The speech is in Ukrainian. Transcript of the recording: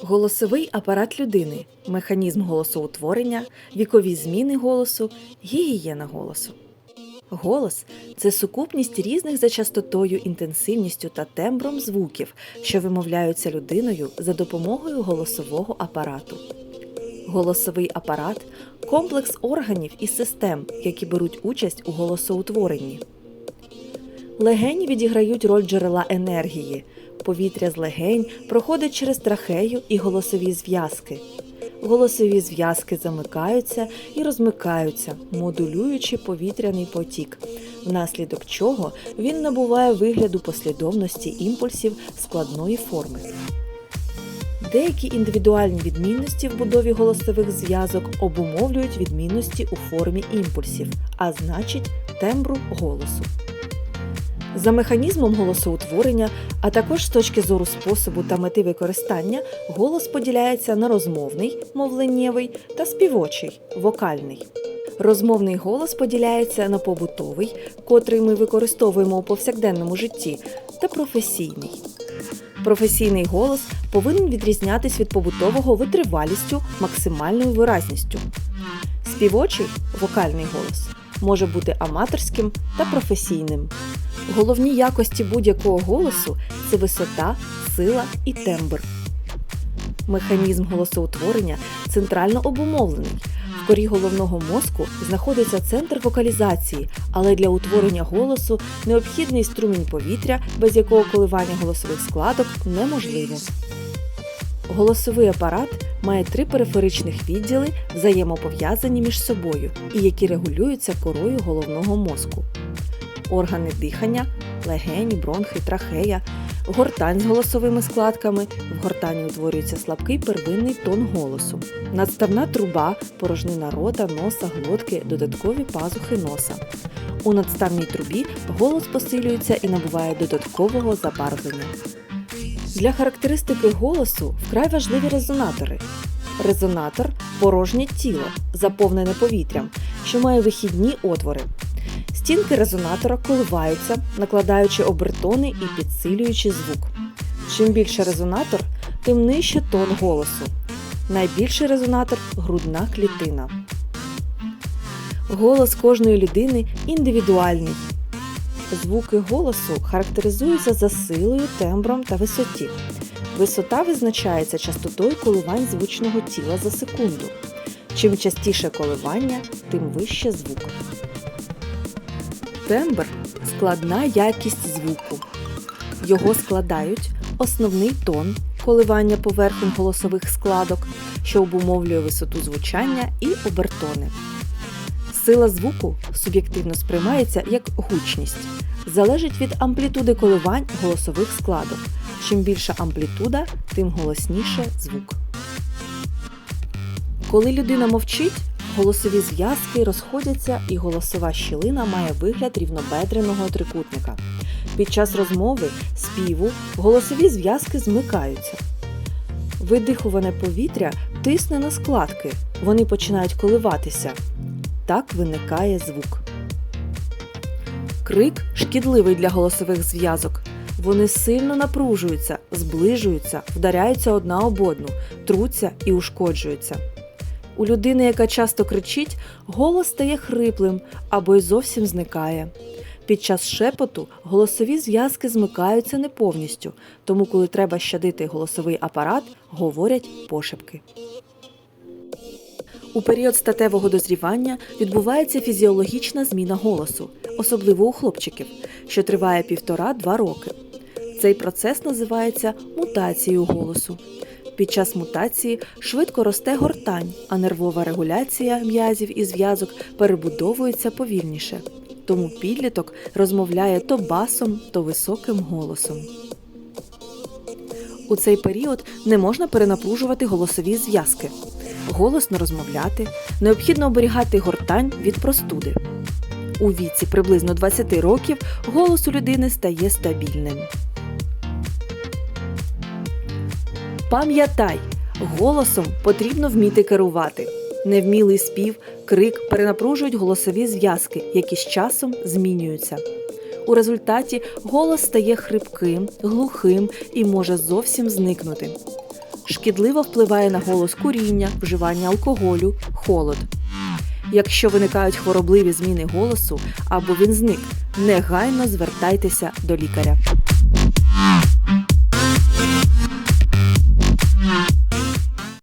Голосовий апарат людини, механізм голосоутворення, вікові зміни голосу, гігієна голосу. Голос це сукупність різних за частотою, інтенсивністю та тембром звуків, що вимовляються людиною за допомогою голосового апарату. Голосовий апарат комплекс органів і систем, які беруть участь у голосоутворенні. Легені відіграють роль джерела енергії. Повітря з легень проходить через трахею і голосові зв'язки. Голосові зв'язки замикаються і розмикаються, модулюючи повітряний потік, внаслідок чого він набуває вигляду послідовності імпульсів складної форми. Деякі індивідуальні відмінності в будові голосових зв'язок обумовлюють відмінності у формі імпульсів, а значить тембру голосу. За механізмом голосоутворення, а також з точки зору способу та мети використання, голос поділяється на розмовний, мовленнєвий та співочий, вокальний. Розмовний голос поділяється на побутовий, котрий ми використовуємо у повсякденному житті, та професійний. Професійний голос повинен відрізнятись від побутового витривалістю, максимальною виразністю. Співочий вокальний голос може бути аматорським та професійним. Головні якості будь-якого голосу це висота, сила і тембр. Механізм голосоутворення центрально обумовлений. В корі головного мозку знаходиться центр вокалізації, але для утворення голосу необхідний струмінь повітря, без якого коливання голосових складок неможливо. Голосовий апарат має три периферичних відділи, взаємопов'язані між собою і які регулюються корою головного мозку. Органи дихання, легені, бронхи, трахея, гортань з голосовими складками. В гортані утворюється слабкий первинний тон голосу. Надставна труба, порожнина рота, носа, глотки, додаткові пазухи носа. У надставній трубі голос посилюється і набуває додаткового забарвлення. Для характеристики голосу вкрай важливі резонатори. Резонатор порожнє тіло, заповнене повітрям, що має вихідні отвори. Стінки резонатора коливаються, накладаючи обертони і підсилюючи звук. Чим більше резонатор, тим нижче тон голосу. Найбільший резонатор грудна клітина. Голос кожної людини індивідуальний. Звуки голосу характеризуються за силою, тембром та висоті. Висота визначається частотою коливань звучного тіла за секунду. Чим частіше коливання, тим вище звук. Тембр складна якість звуку. Його складають основний тон, коливання поверхонь голосових складок, що обумовлює висоту звучання і обертони. Сила звуку суб'єктивно сприймається як гучність, залежить від амплітуди коливань голосових складок. Чим більша амплітуда, тим голосніше звук. Коли людина мовчить, голосові зв'язки розходяться і голосова щілина має вигляд рівнобедреного трикутника. Під час розмови, співу голосові зв'язки змикаються. Видихуване повітря тисне на складки, вони починають коливатися. Так виникає звук. Крик шкідливий для голосових зв'язок. Вони сильно напружуються, зближуються, вдаряються одна об одну, труться і ушкоджуються. У людини, яка часто кричить, голос стає хриплим або й зовсім зникає. Під час шепоту голосові зв'язки змикаються не повністю, тому, коли треба щадити голосовий апарат, говорять пошепки. У період статевого дозрівання відбувається фізіологічна зміна голосу, особливо у хлопчиків, що триває півтора-два роки. Цей процес називається мутацією голосу. Під час мутації швидко росте гортань, а нервова регуляція м'язів і зв'язок перебудовується повільніше. Тому підліток розмовляє то басом, то високим голосом. У цей період не можна перенапружувати голосові зв'язки. Голосно розмовляти, необхідно оберігати гортань від простуди. У віці приблизно 20 років голос у людини стає стабільним. Пам'ятай, голосом потрібно вміти керувати. Невмілий спів, крик перенапружують голосові зв'язки, які з часом змінюються. У результаті голос стає хрипким, глухим і може зовсім зникнути. Шкідливо впливає на голос куріння, вживання алкоголю, холод. Якщо виникають хворобливі зміни голосу або він зник, негайно звертайтеся до лікаря.